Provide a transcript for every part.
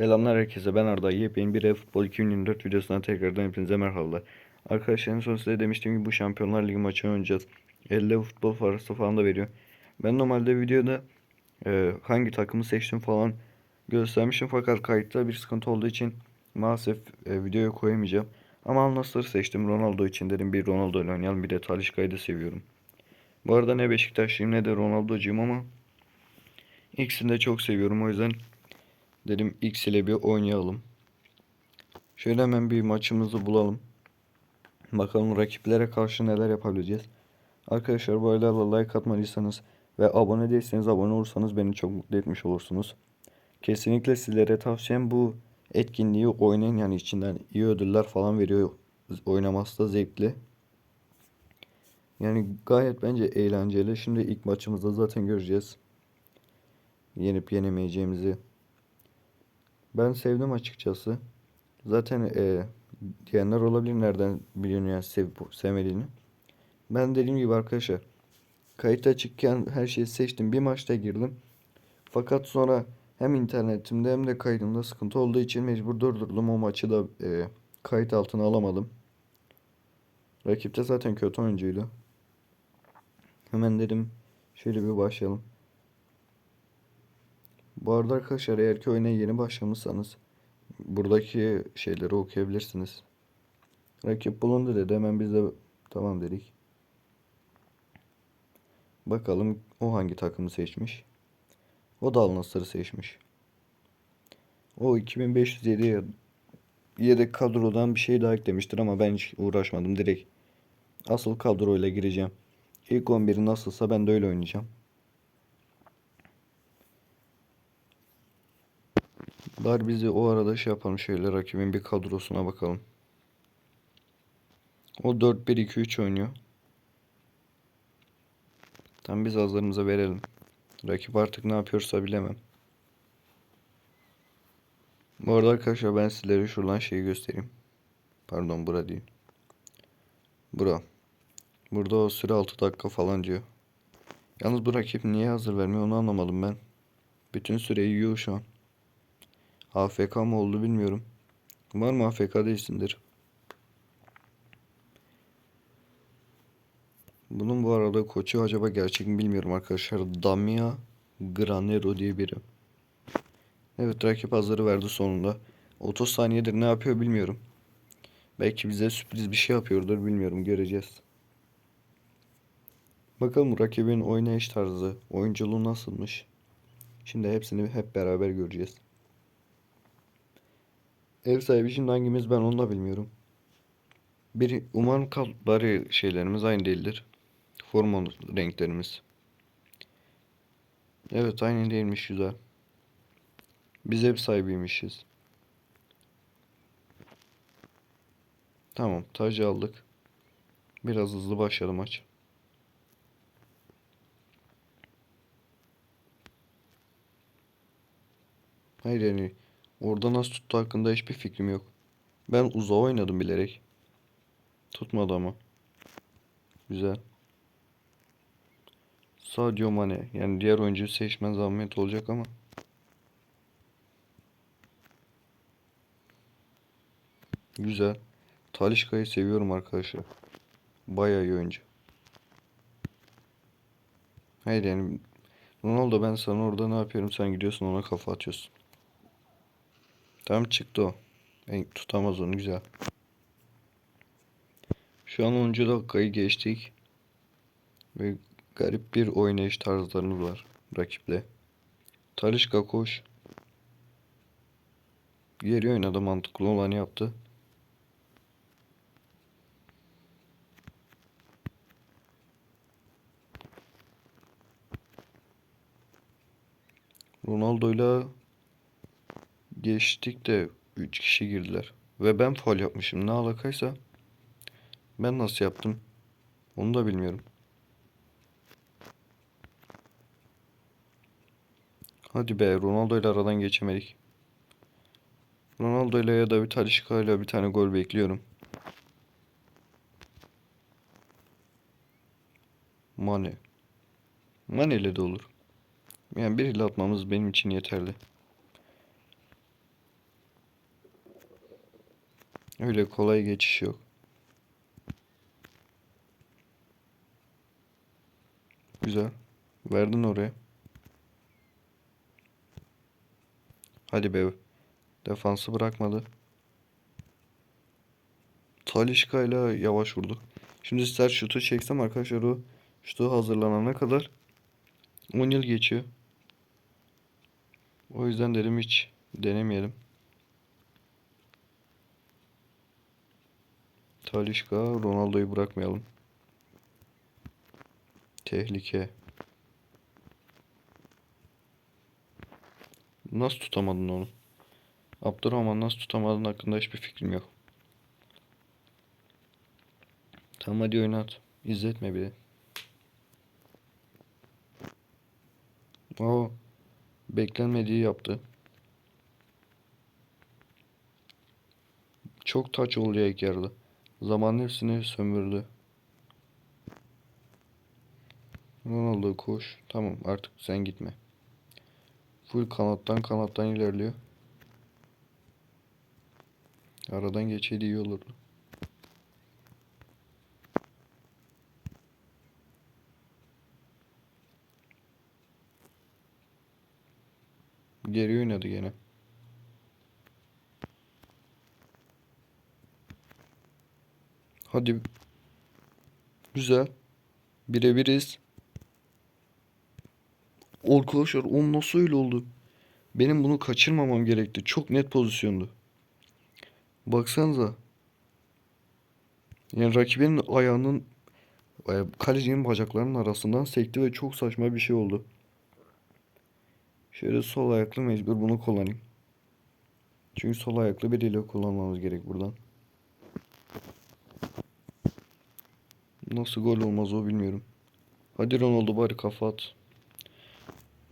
Selamlar herkese ben Arda. Yepyeni bir e-futbol 2024 videosuna tekrardan hepinize merhabalar. Arkadaşlar en son size demiştim ki bu Şampiyonlar Ligi maçını oynayacağız. Elle futbol parası falan da veriyor. Ben normalde videoda e, hangi takımı seçtim falan göstermişim fakat kayıtta bir sıkıntı olduğu için maalesef e, videoya koyamayacağım. Ama Al seçtim Ronaldo için dedim bir Ronaldo ile oynayalım bir de Talisca'yı da seviyorum. Bu arada ne Beşiktaşlıyım ne de Ronaldo'cuyum ama ikisini de çok seviyorum o yüzden Dedim X ile bir oynayalım. Şöyle hemen bir maçımızı bulalım. Bakalım rakiplere karşı neler yapabileceğiz. Arkadaşlar bu arada like atmadıysanız ve abone değilseniz abone olursanız beni çok mutlu etmiş olursunuz. Kesinlikle sizlere tavsiyem bu etkinliği oynayın yani içinden iyi ödüller falan veriyor. Oynaması da zevkli. Yani gayet bence eğlenceli. Şimdi ilk maçımızda zaten göreceğiz. Yenip yenemeyeceğimizi. Ben sevdim açıkçası. Zaten e, diyenler olabilir nereden biliyorsun yani sevip sevmediğini. Ben dediğim gibi arkadaşlar kayıt açıkken her şeyi seçtim. Bir maçta girdim. Fakat sonra hem internetimde hem de kaydımda sıkıntı olduğu için mecbur durdurdum. O maçı da e, kayıt altına alamadım. Rakip de zaten kötü oyuncuydu. Hemen dedim şöyle bir başlayalım. Bu arada arkadaşlar eğer ki oyuna yeni başlamışsanız buradaki şeyleri okuyabilirsiniz. Rakip bulundu dedi hemen biz de tamam dedik. Bakalım o hangi takımı seçmiş. O da Al seçmiş. O 2507 yedek kadrodan bir şey daha eklemiştir ama ben hiç uğraşmadım direkt. Asıl kadroyla gireceğim. İlk 11 nasılsa ben de öyle oynayacağım. Bari bizi o arada şey yapalım şöyle rakibin bir kadrosuna bakalım. O 4-1-2-3 oynuyor. Tam biz hazırımıza verelim. Rakip artık ne yapıyorsa bilemem. Bu arada arkadaşlar ben sizlere şuradan şeyi göstereyim. Pardon bura değil. Bura. Burada o süre 6 dakika falan diyor. Yalnız bu rakip niye hazır vermiyor onu anlamadım ben. Bütün süreyi yiyor şu an. AFK mı oldu bilmiyorum. Umarım AFK değilsindir. Bunun bu arada koçu acaba gerçek mi bilmiyorum arkadaşlar. Damia Granero diye biri. Evet rakip hazırı verdi sonunda. 30 saniyedir ne yapıyor bilmiyorum. Belki bize sürpriz bir şey yapıyordur bilmiyorum göreceğiz. Bakalım rakibin oynayış tarzı, oyunculuğu nasılmış. Şimdi hepsini hep beraber göreceğiz. Ev sahibi şimdi hangimiz ben onu da bilmiyorum. Bir umarım kalıpları şeylerimiz aynı değildir. Forma renklerimiz. Evet aynı değilmiş güzel. Biz ev sahibiymişiz. Tamam tacı aldık. Biraz hızlı başladı maç. Hayır yani Orada nasıl tuttu hakkında hiçbir fikrim yok. Ben uzağa oynadım bilerek. Tutmadı ama. Güzel. Sadio Mane. Yani diğer oyuncuyu seçmen zahmet olacak ama. Güzel. Talişka'yı seviyorum arkadaşlar. Bayağı iyi oyuncu. Hayır yani Ronaldo ben sana orada ne yapıyorum sen gidiyorsun ona kafa atıyorsun. Tam çıktı o. Ben tutamaz onu güzel. Şu an 10. dakikayı geçtik. Ve garip bir oynayış tarzlarımız var rakiple. Talişka koş. Geri oynadı mantıklı olanı yaptı. Ronaldo'yla Geçtik de 3 kişi girdiler. Ve ben faul yapmışım. Ne alakaysa. Ben nasıl yaptım? Onu da bilmiyorum. Hadi be Ronaldo ile aradan geçemedik. Ronaldo ile ya da bir Talişka ile bir tane gol bekliyorum. Mane. Mane ile de olur. Yani bir ile atmamız benim için yeterli. Öyle kolay geçiş yok. Güzel. Verdin oraya. Hadi be. Defansı bırakmadı. Talişka ile yavaş vurduk. Şimdi sert şutu çeksem arkadaşlar o şutu hazırlanana kadar 10 yıl geçiyor. O yüzden dedim hiç denemeyelim. Talişka Ronaldo'yu bırakmayalım. Tehlike. Nasıl tutamadın onu? Abdurrahman nasıl tutamadın hakkında hiçbir fikrim yok. Tamam hadi oynat. İzletme bir de. Oo. Beklenmediği yaptı. Çok taç olacak yarıda. Zamanın hepsini sömürdü. Ronaldo koş. Tamam artık sen gitme. Full kanattan kanattan ilerliyor. Aradan geçeydi iyi olurdu. Geri oynadı gene. Hadi. Güzel. Birebiriz. Arkadaşlar o nasıl öyle oldu? Benim bunu kaçırmamam gerekti. Çok net pozisyondu. Baksanıza. Yani rakibinin ayağının e, kalecinin bacaklarının arasından sekti ve çok saçma bir şey oldu. Şöyle sol ayaklı mecbur bunu kullanayım. Çünkü sol ayaklı biriyle kullanmamız gerek buradan. Nasıl gol olmaz o bilmiyorum. Hadi Ronaldo bari kafa at.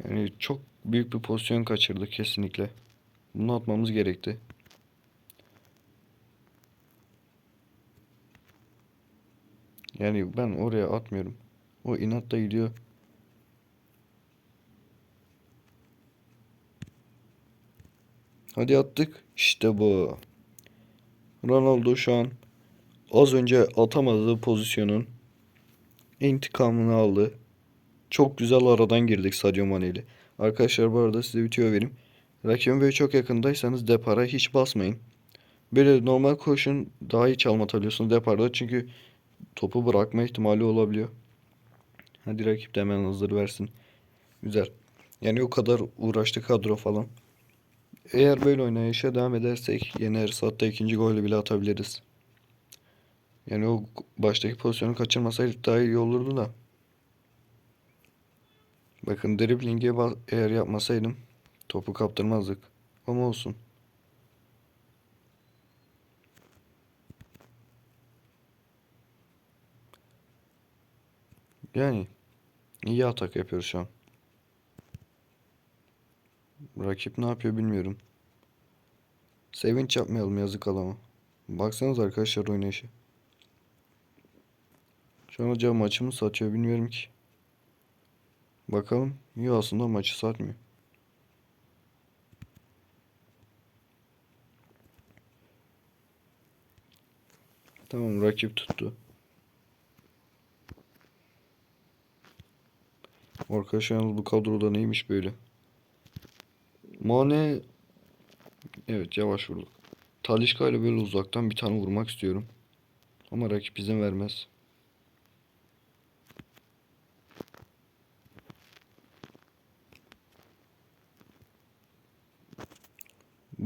Yani çok büyük bir pozisyon kaçırdı kesinlikle. Bunu atmamız gerekti. Yani ben oraya atmıyorum. O inatla gidiyor. Hadi attık. İşte bu. Ronaldo şu an az önce atamadığı pozisyonun intikamını aldı. Çok güzel aradan girdik Sadio Mane ile. Arkadaşlar bu arada size bir tüyo vereyim. Rakibin çok yakındaysanız depara hiç basmayın. Böyle normal koşun daha iyi çalma atabiliyorsunuz deparda çünkü topu bırakma ihtimali olabiliyor. Hadi rakip de hemen hazır versin. Güzel. Yani o kadar uğraştı kadro falan. Eğer böyle oynayışa devam edersek yeneriz. Hatta ikinci golü bile atabiliriz. Yani o baştaki pozisyonu kaçırmasaydık daha iyi olurdu da. Bakın dribling'e eğer yapmasaydım topu kaptırmazdık. Ama olsun. Yani iyi atak yapıyoruz şu an. Rakip ne yapıyor bilmiyorum. Sevinç yapmayalım yazık adama. Baksanız arkadaşlar oynayışı. Şu an acaba maçı mı satıyor bilmiyorum ki. Bakalım. Yok aslında maçı satmıyor. Tamam rakip tuttu. Arkadaşlar bu kadroda neymiş böyle? Mane Evet yavaş vurduk. Talişka ile böyle uzaktan bir tane vurmak istiyorum. Ama rakip izin vermez.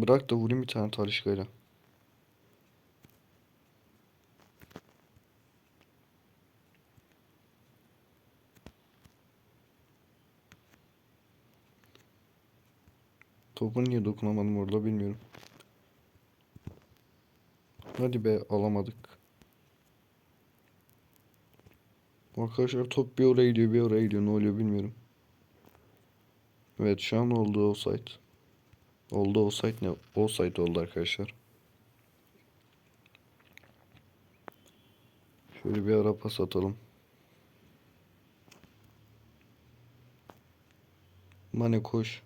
Bırak da vurayım bir tane Talişka'yla. Topu niye dokunamadım orada bilmiyorum. Hadi be alamadık. Arkadaşlar top bir oraya gidiyor bir oraya gidiyor ne oluyor bilmiyorum. Evet şu an oldu offside. Oldu offside ne? Offside oldu arkadaşlar. Şöyle bir ara pas atalım. Mane koş.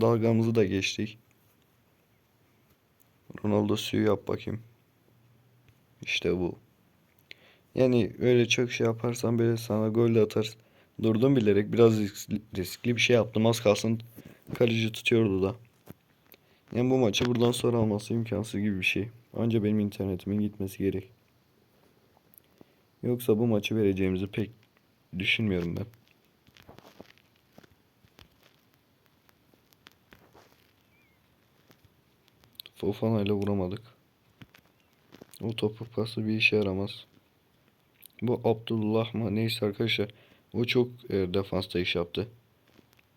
Dalgamızı da geçtik. Ronaldo suyu yap bakayım. İşte bu. Yani öyle çok şey yaparsan böyle sana gol de atar. Durdum bilerek biraz riskli, bir şey yaptım. Az kalsın kaleci tutuyordu da. Yani bu maçı buradan sonra alması imkansız gibi bir şey. Anca benim internetimin gitmesi gerek. Yoksa bu maçı vereceğimizi pek düşünmüyorum ben. Fofana ile vuramadık. O topuk pası bir işe yaramaz. Bu Abdullah mı neyse arkadaşlar. O çok e, defansta iş yaptı.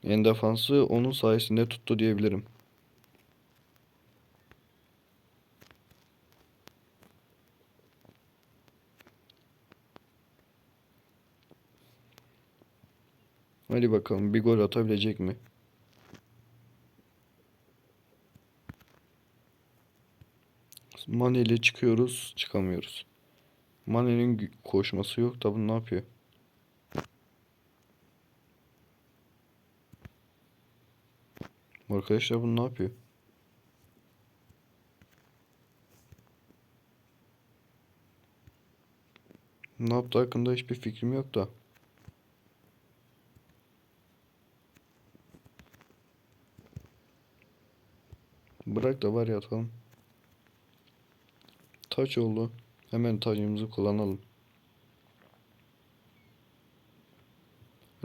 En defansı onun sayesinde tuttu diyebilirim. Hadi bakalım bir gol atabilecek mi? Mane ile çıkıyoruz, çıkamıyoruz. Mane'nin koşması yok da bu ne yapıyor? Arkadaşlar bu ne yapıyor? Ne yaptı hakkında hiçbir fikrim yok da. Bırak da var ya atalım. Taç oldu. Hemen tacımızı kullanalım.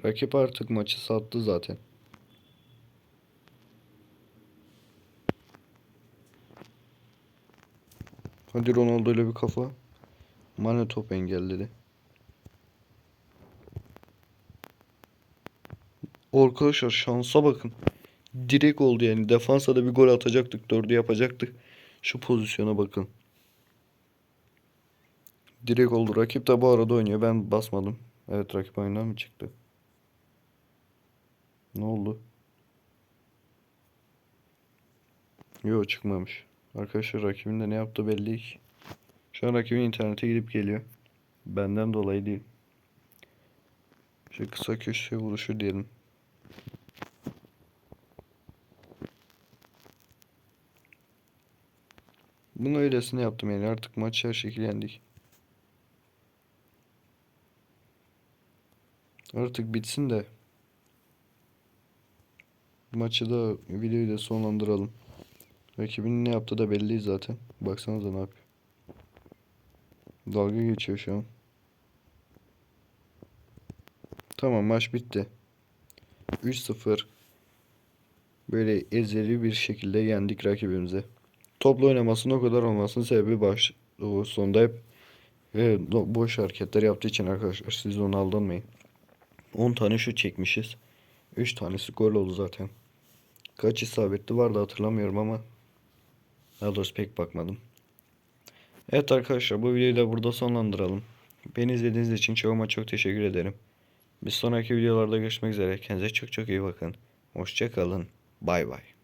Rakip artık maçı sattı zaten. Hadi Ronaldo ile bir kafa. Mane top engelledi. Arkadaşlar şansa bakın. Direkt oldu yani. Defansa da bir gol atacaktık. Dördü yapacaktık. Şu pozisyona bakın. Direkt oldu. Rakip de bu arada oynuyor. Ben basmadım. Evet rakip oyundan mı çıktı? Ne oldu? Yok çıkmamış. Arkadaşlar rakibin de ne yaptı belli değil. Şu an rakibin internete gidip geliyor. Benden dolayı değil. Şu kısa köşe vuruşu diyelim. Bunu öylesine yaptım yani artık maçı her şekilde yendik. Artık bitsin de maçı da videoyu da sonlandıralım. Rakibin ne yaptığı da belli zaten. Baksanıza ne yapıyor. Dalga geçiyor şu an. Tamam maç bitti. 3-0 böyle ezeli bir şekilde yendik rakibimizi. Topla oynamasının o kadar olmasının sebebi baş o sonda hep e, boş hareketler yaptığı için arkadaşlar siz onu aldanmayın. 10 tane şut çekmişiz. 3 tanesi gol oldu zaten. Kaç isabetli vardı hatırlamıyorum ama daha doğrusu pek bakmadım. Evet arkadaşlar bu videoyu da burada sonlandıralım. Beni izlediğiniz için çoğuma çok teşekkür ederim. Bir sonraki videolarda görüşmek üzere. Kendinize çok çok iyi bakın. Hoşça kalın. Bay bay.